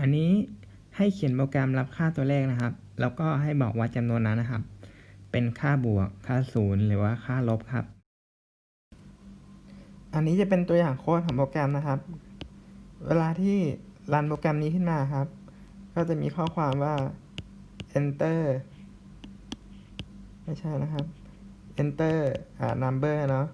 อันนี้ให้เขียนโปรแกรมรับค่าตัวเลขนะครับ แล้วก็ให้บอกว่าจำนวนนั้นนะครับ เป็นค่าบวก ค่าศูนย์หรือว่าค่าลบครับ อันนี้จะเป็นตัวอย่างโค้ดของโปรแกรมนะครับ เวลาที่รันโปรแกรมนี้ขึ้นมาครับ ก็จะมีข้อความว่า enter ไม่ใช่นะครับ enter อ่า number เนาะ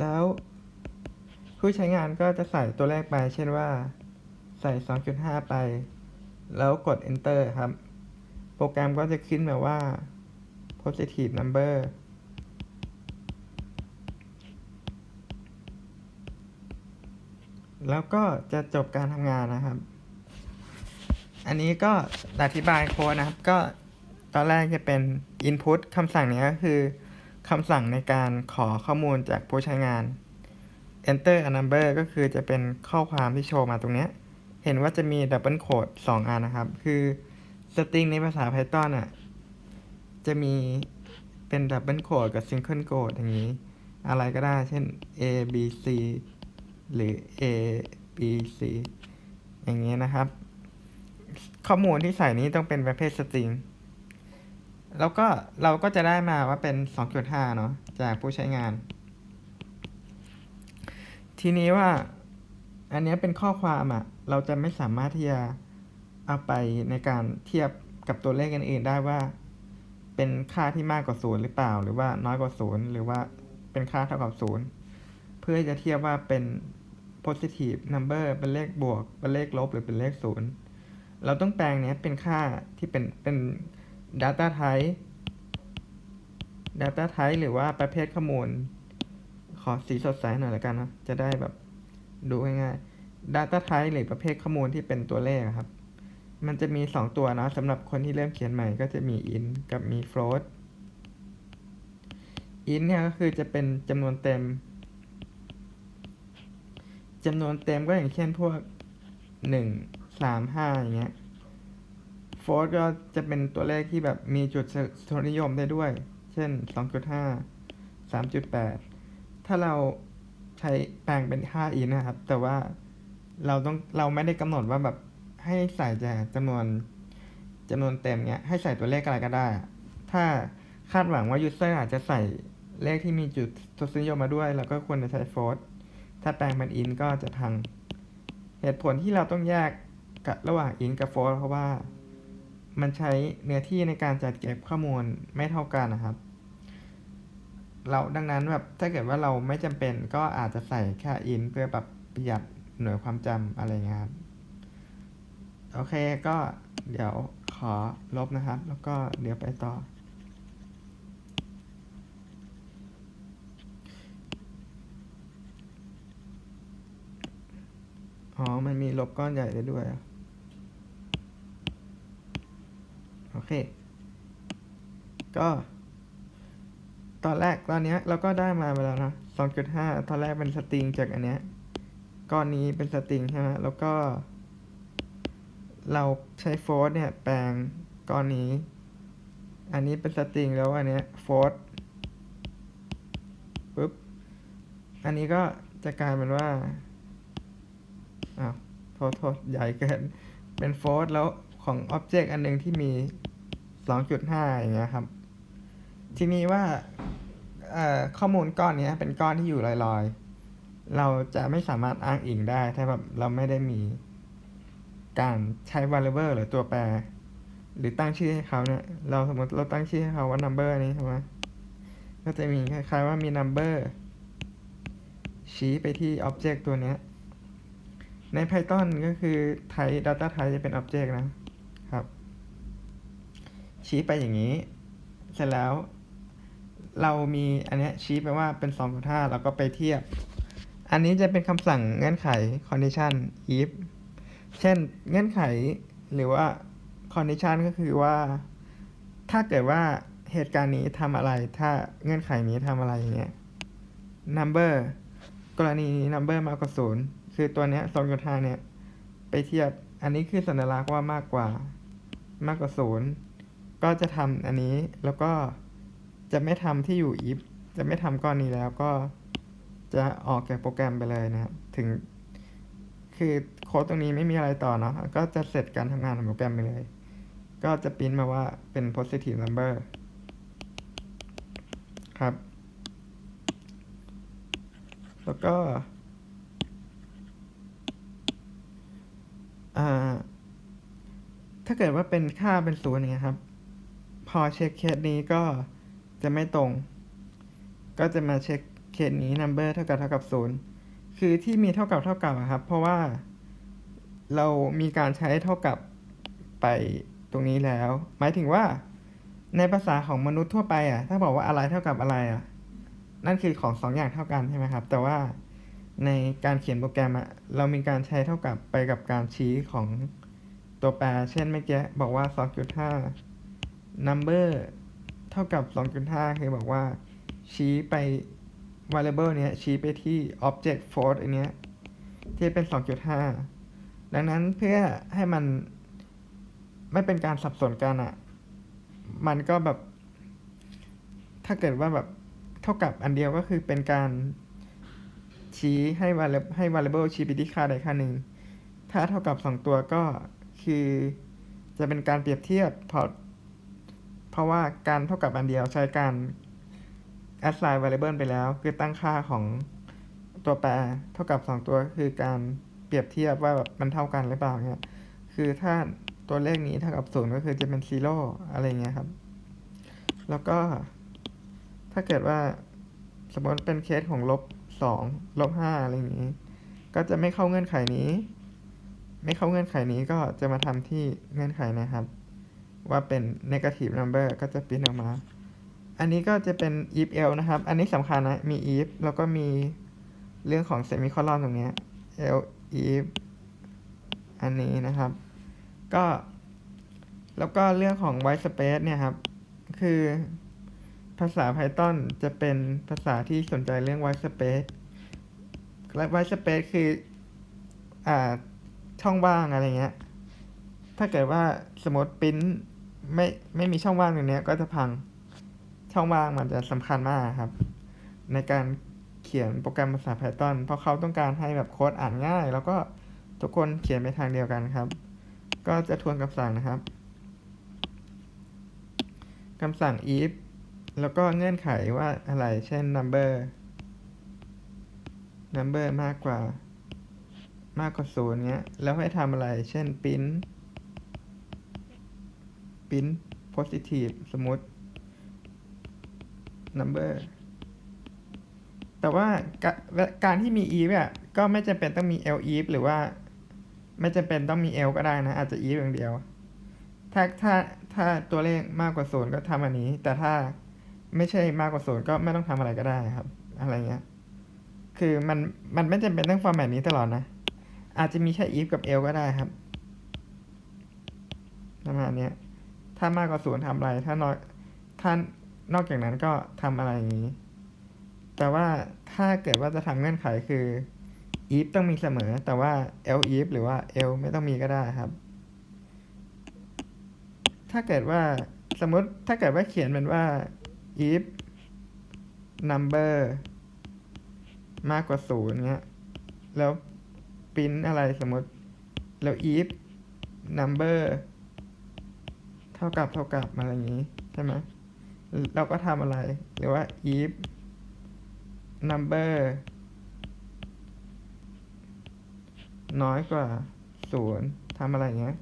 แล้วผู้ใช้งานก็จะใส่ตัวเลขไป เช่นว่า ส่ 2.5 ไป แล้วกด enter ครับ โปรแกรมก็จะขึ้นมาว่า positive number แล้วก็จะจบการทำงานนะครับ อันนี้ก็อธิบายโค้ดนะครับ ก็ตอนแรกจะเป็น input คำสั่งนี้ก็คือคำสั่งในการขอข้อมูลจากผู้ใช้งาน enter a number ก็คือจะเป็นข้อความที่โชว์มาตรงนี้ เห็นว่าจะมี double quote 2อันนะครับ คือ string ในภาษา Python อะ จะมีเป็น double quote กับ single quote อย่างนี้ อะไรก็ได้ เช่น a b c หรือ a b c อย่างนี้นะครับ ข้อมูลที่ใส่นี้ต้องเป็นประเภท string แล้วก็เราก็จะได้มาว่าเป็น 2.5 เนาะจากผู้ใช้งาน ทีนี้ว่า อันนี้เป็นข้อความอะ่ะ เราจะไม่สามารถที่จะเอาไปในการเทียบกับตัวเลขอื่นๆได้ว่า เป็นค่าที่มากกว่าศูนย์หรือเปล่า หรือว่าน้อยกว่าศูนย์หรือว่าเป็นค่าเท่ากับศูนย์เพื่อจะเทียบว่าเป็น positive number เป็นเลขบวก เป็นเลขลบหรือเป็นเลขศูนย์เราต้องแปลงเนี้ยเป็นค่าที่เป็นเป็น data type data type หรือว่าประเภทข้อมูล ขอสีสดใสหน่อยละกันนะจะได้แบบดูง่ายๆ data type หรือประเภทข้อมูลที่เป็นตัวเลขครับ มันจะมี 2 ตัวนะสำหรับคนที่เริ่มเขียนใหม่ก็จะมี int กับมี float int เนี่ยก็คือจะเป็นจำนวนเต็มจำนวนเต็มก็อย่างเช่นพวก 1 3 5 อย่างเงี้ย float ก็จะเป็นตัวเลขที่แบบมีจุดทศนิยมได้ด้วย เช่น 2.5 3.8 ถ้าเราใช้แปลงเป็นค่า int นะครับ แต่ว่า เราต้องเราไม่ได้กำหนดว่าแบบให้ใส่แต่จำนวนจำนวนเต็มเนี้ยให้ใส่ตัวเลขอะไรก็ได้ ถ้าคาดหวังว่า user อาจจะใส่เลขที่มีจุดทศนิยมมาด้วยแล้วก็ควรจะใช้ float ถ้าแปลงเป็น int ก็จะพัง เหตุผลที่เราต้องแยกกับระหว่าง int กับ float เพราะว่ามันใช้เนื้อที่ในการจัดเก็บข้อมูลไม่เท่ากันนะครับ เราดังนั้นแบบถ้าเกิดว่าเราไม่จำเป็นก็อาจจะใส่แค่ int เพื่อแบบประหยัด หน่วยความจำอะไรเงี้ยครับ โอเคก็เดี๋ยวขอลบนะครับ แล้วก็เดี๋ยวไปต่อ อ๋อ มันมีลบก้อนใหญ่ได้ด้วย โอเค ก็ ตอนแรกตอนนี้เราก็ได้มาไปแล้วนะ 2.5 ตอนแรกเป็นสตริงจากอันเนี้ย ก้อนนี้เป็นสตริงใช่ไหมแล้วก็ เราใช้โฟร์เนี่ยแปลงก้อนนี้ อันนี้เป็นสตริงแล้วอันเนี้ยโฟร์ปุ๊บ อันนี้ก็จะกลายเป็นว่า อ้าว โทษโทษใหญ่เกิน เป็นโฟร์แล้วของอ็อบเจกต์อันหนึงที่มี 2.5 อย่างเงี้ยครับ ทีนี้ว่าข้อมูลก้อนนี้เป็นก้อนที่อยู่ลอยๆ เราจะไม่สามารถอ้างอิงได้ ถ้าแบบเราไม่ได้มีการใช้ variable หรือตัวแปร หรือตั้งชื่อให้เขาเนี่ย เราสมมติเราตั้งชื่อให้เขาว่า number นี้ใช่ไหมก็จะมีคล้ายๆว่ามี number ชี้ไปที่ object ตัวเนี้ยใน Python ก็คือ type data type จะเป็น object นะครับ ชี้ไปอย่างนี้ เสร็จแล้ว เรามีอันนี้ชี้ไปว่าเป็น 2.5 แล้วก็ไปเทียบ อันนี้จะเป็นคำสั่งเงื่อนไข condition if เช่นเงื่อนไขหรือว่า condition ก็คือว่า ถ้าเกิดว่าเหตุการณ์นี้ทำอะไร ถ้าเงื่อนไขนี้ทำอะไรอย่างเงี้ย number กรณีนี้ number มากกว่าศูนย์คือตัวเนี้ย2.5เนี่ยไปเทียบ อันนี้คือสัญลักษณ์ว่ามากกว่า มากกว่าศูนย์ก็จะทำอันนี้แล้วก็จะไม่ทำที่อยู่ if จะไม่ทำก้อนนี้แล้วก็ จะออกจากโปรแกรมไปเลยนะครับ ถึง คือโค้ดตรงนี้ไม่มีอะไรต่อเนาะก็จะเสร็จการทำงานของโปรแกรมไปเลย ก็จะปริ้นมาว่าเป็น positive number ครับ แล้วก็อ่าถ้าเกิดว่าเป็นค่าเป็นศูนย์เงี้ยครับ พอเช็คเคสนี้ก็จะไม่ตรง ก็จะมาเช็ค เคสนี้ number เท่ากับเท่ากับศูนย์คือที่มีเท่ากับเท่ากับครับ เพราะว่าเรามีการใช้เท่ากับไปตรงนี้แล้ว หมายถึงว่าในภาษาของมนุษย์ทั่วไปอะ ถ้าบอกว่าอะไรเท่ากับอะไรอะ นั่นคือของสองอย่างเท่ากันใช่ไหมครับ แต่ว่าในการเขียนโปรแกรมอะเรามีการใช้เท่ากับไปกับการชี้ของตัวแปร เช่นเมื่อกี้บอกว่า 2.5 number เท่ากับ 2.5 คือบอกว่าชี้ไป variable เนี้ยชี้ไปที่ object float อันเนี้ยที่เป็น 2.5 ดังนั้นเพื่อให้มันไม่เป็นการสับสนกันอะมันก็แบบ ถ้าเกิดว่าแบบเท่ากับอันเดียวก็คือเป็นการชี้ให้ variable ให้ variable ชี้ไปที่ค่าใดค่าหนึ่ง ถ้าเท่ากับสองตัวก็คือ จะเป็นการเปรียบเทียบเพราะเพราะว่าการเท่ากับอันเดียวใช้การ assign variable ไปแล้ว คือตั้งค่าของตัวแปรเท่ากับสองตัวคือการเปรียบเทียบว่าแบบมันเท่ากันหรือเปล่าเนี่ยคือถ้าตัวเลขนี้เท่ากับศูนย์ก็คือจะเป็น zero อะไรเงี้ยครับ แล้วก็ ถ้าเกิดว่าสมมติเป็นเคสของลบสองลบห้าอะไรอย่างนี้ ก็จะไม่เข้าเงื่อนไขนี้ ไม่เข้าเงื่อนไขนี้ก็จะมาทำที่เงื่อนไขนะครับ ว่าเป็น negative number ก็จะปิ้นออกมา อันนี้ก็จะเป็น if l นะครับ อันนี้สำคัญนะ มี if แล้วก็มีเรื่องของ semicolon ตรงเนี้ย l if อันนี้นะครับ ก็ แล้วก็เรื่องของ white space เนี่ยครับ คือภาษา Python จะเป็นภาษาที่สนใจเรื่อง white space และ white space คือ อ่า ช่องว่างอะไรเงี้ย ถ้าเกิดว่าสมมติปริ้นไม่ไม่มีช่องว่างตรงเนี้ยก็จะพัง ช่องว่างมันจะสำคัญมากครับ ในการเขียนโปรแกรมภาษา Python เพราะเขาต้องการให้แบบโค้ดอ่านง่าย แล้วก็ทุกคนเขียนไปทางเดียวกันครับ ก็จะทวนคำสั่งนะครับคำสั่ง if แล้วก็เงื่อนไขว่าอะไร เช่น number number มากกว่ามากกว่าศูนย์เงี้ย แล้วให้ทำอะไร เช่น print print positive สมมติ number แต่ว่าการที่มี if อะก็ไม่จำเป็นต้องมี l if หรือว่า ไม่จำเป็นต้องมี l ก็ได้นะ อาจจะ if อย่างเดียว ถ้าถ้าถ้าตัวเลขมากกว่าศูนย์ก็ทำอันนี้ แต่ถ้าไม่ใช่มากกว่าศูนย์ก็ไม่ต้องทำอะไรก็ได้ครับ อะไรเงี้ย คือมันมันไม่จำเป็นต้องฟอร์แมตนี้ตลอดนะ อาจจะมีแค่ if กับ l ก็ได้ครับประมาณนี้ถ้ามากกว่าศูนย์ทำอะไร ถ้าน้อยถ้า นอกจากนั้นก็ทำอะไรอย่างนี้ แต่ว่าถ้าเกิดว่าจะทำเงื่อนไขคือ if ต้องมีเสมอ แต่ว่า elif หรือว่า else ไม่ต้องมีก็ได้ครับ ถ้าเกิดว่าสมมติถ้าเกิดว่าเขียนเป็นว่า if number มากกว่าศูนย์เงี้ย แล้วปริ้นอะไรสมมติ แล้ว if number เท่ากับเท่ากับอะไรอย่างนี้ ใช่ไหม เราก็ทำอะไร หรือว่า if number น้อยกว่าศูนย์ทำอะไรเงี้ย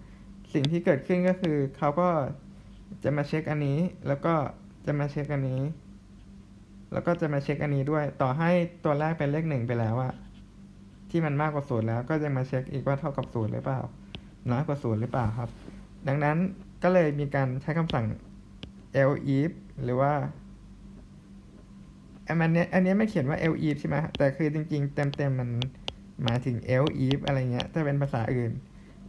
สิ่งที่เกิดขึ้นก็คือเขาก็จะมาเช็คอันนี้ แล้วก็จะมาเช็คอันนี้ แล้วก็จะมาเช็คอันนี้ด้วย ต่อให้ตัวแรกเป็นเลขหนึ่งไปแล้วอะที่มันมากกว่าศูนย์แล้ว ก็จะมาเช็คอีกว่าเท่ากับศูนย์หรือเปล่า น้อยกว่าศูนย์หรือเปล่าครับ ดังนั้นก็เลยมีการใช้คำสั่ง elif หรือว่าอันนี้อันนี้ไม่เขียนว่า else if ใช่ไหมแต่คือจริงๆ เต็มๆมันหมายถึง else if อะไรเงี้ยถ้าเป็นภาษาอื่น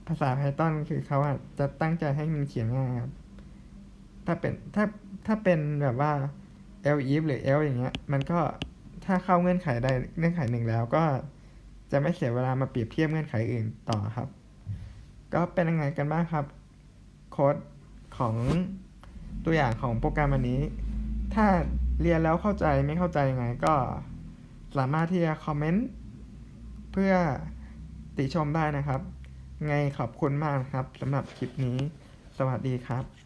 ภาษา Python คือเขาอะจะตั้งใจให้มันเขียนง่ายครับ ถ้าเป็นถ้าถ้าเป็นแบบว่า else if หรือ l อย่างเงี้ย มันก็ถ้าเข้าเงื่อนไขใดเงื่อนไขหนึ่งแล้วก็จะไม่เสียเวลามาเปรียบเทียบเงื่อนไขอื่นต่อครับ ก็เป็นยังไงกันบ้างครับ โค้ดของ ตัวอย่างของโปรแกรมอันนี้ ถ้าเรียนแล้วเข้าใจไม่เข้าใจยังไงก็สามารถที่จะคอมเมนต์เพื่อติชมได้นะครับ ไงขอบคุณมากครับสำหรับคลิปนี้ สวัสดีครับ